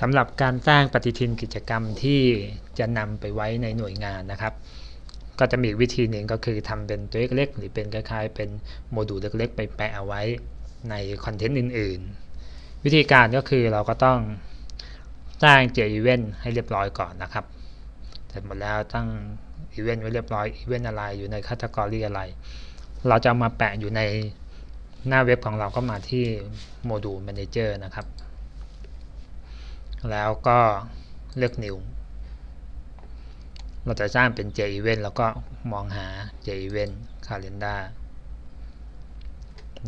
สำหรับการสร้างปฏิทินกิจกรรมที่จะนำไปไว้ในหน่วยงานนะครับ ก็จะมีวิธีหนึ่งก็คือทำเป็นตัวเล็กๆหรือเป็นคล้ายๆ เป็นโมดูลเล็กๆ ไปแปะเอาไว้ในคอนเทนต์อื่นๆ วิธีการก็คือเราก็ต้องสร้างเจออีเวนต์ให้เรียบร้อยก่อนนะครับเสร็จหมดแล้วตั้งอีเวนต์ไว้เรียบร้อยอีเวนต์อะไรอยู่ในคัตกรีอะไร เราจะมาแปะอยู่ในหน้าเว็บของเราก็มาที่โมดูล Manager นะครับ แล้วก็เลือก New เราจะสร้างเป็น J Event แล้วก็มองหา J Event Calendar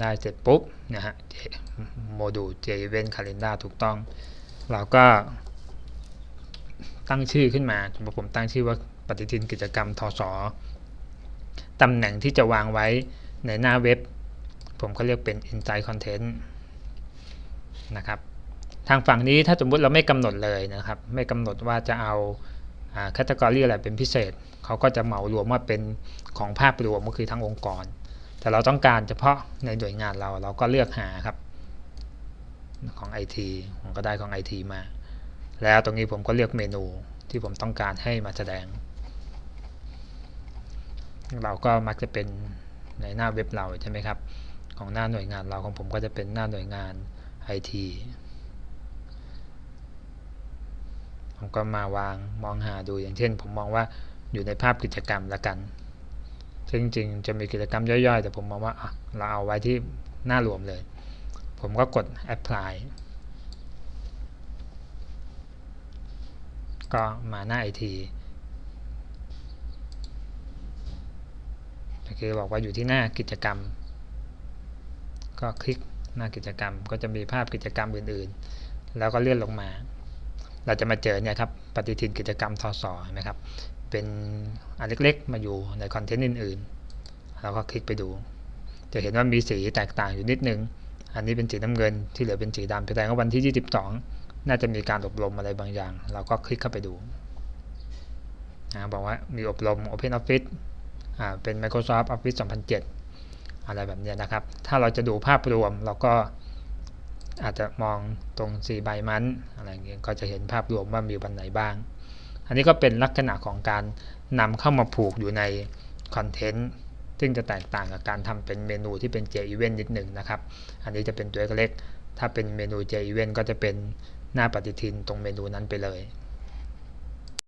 ได้เสร็จปุ๊บนะฮะโมดูล J Event Calendar ถูกต้อง เราก็ตั้งชื่อขึ้นมาผมตั้งชื่อว่าปฏิทินกิจกรรมทศตำแหน่งที่จะวางไว้ในหน้าเว็บ ผมก็เรียกเป็น Insight Content นะครับ ทางฝั่งนี้ถ้าสมมุติเราไม่กำหนดเลยนะครับ ไม่กำหนดว่าจะเอาแคตตากรีอะไรเป็นพิเศษ เขาก็จะเหมารวมว่าเป็นของภาพรวมก็คือทั้งองค์กร แต่เราต้องการเฉพาะในหน่วยงานเราเราก็เลือกหาครับ ของ IT ผมก็ได้ของ IT มา แล้วตรงนี้ผมก็เลือกเมนูที่ผมต้องการให้มาแสดง เราก็มักจะเป็นในหน้าเว็บเราใช่ไหมครับ ของหน้าหน่วยงานเราของผมก็จะเป็นหน้าหน่วยงาน IT ผม ก็มาวางมองหาดูอย่างเช่น ผมมองว่าอยู่ในภาพกิจกรรมละกัน ซึ่งจริงจะมีกิจกรรมย่อยๆ แต่ผมมองว่าเราเอาไว้ที่หน้ารวมเลย ผมก็กด apply ก็มาหน้า IT คือบอกว่าอยู่ที่หน้ากิจกรรม ก็คลิกหน้ากิจกรรมก็จะมีภาพกิจกรรมอื่นๆ แล้วก็เลื่อนลงมา เราจะมาเจอเนี่ยครับปฏิทินกิจกรรมทศนะครับ เป็นอันเล็กๆ มาอยู่ในคอนเทนต์อื่นๆ เราก็คลิกไปดู จะเห็นว่ามีสีแตกต่างอยู่นิดนึง อันนี้เป็นสีน้ำเงินที่เหลือเป็นสีดำแสดงว่าวันที่ 22 น่าจะมีการอบรมอะไรบางอย่าง เราก็คลิกเข้าไปดูนะบอกว่ามีอบรม Open Office เป็น Microsoft Office 2007 อะไรแบบนี้นะครับ ถ้าเราจะดูภาพรวมเราก็ อาจจะมองตรงสีใบมันอะไรเงี้ยก็จะเห็นภาพรวมว่ามีวันไหนบ้าง อันนี้ก็เป็นลักษณะของการนำเข้ามาผูกอยู่ในคอนเทนต์ซึ่งจะแตกต่างกับการทำเป็นเมนูที่เป็น J Event นิดหนึ่งนะครับ อันนี้จะเป็นตัวเล็ก ถ้าเป็นเมนู J Event ก็จะเป็นหน้าปฏิทินตรงเมนูนั้นไปเลย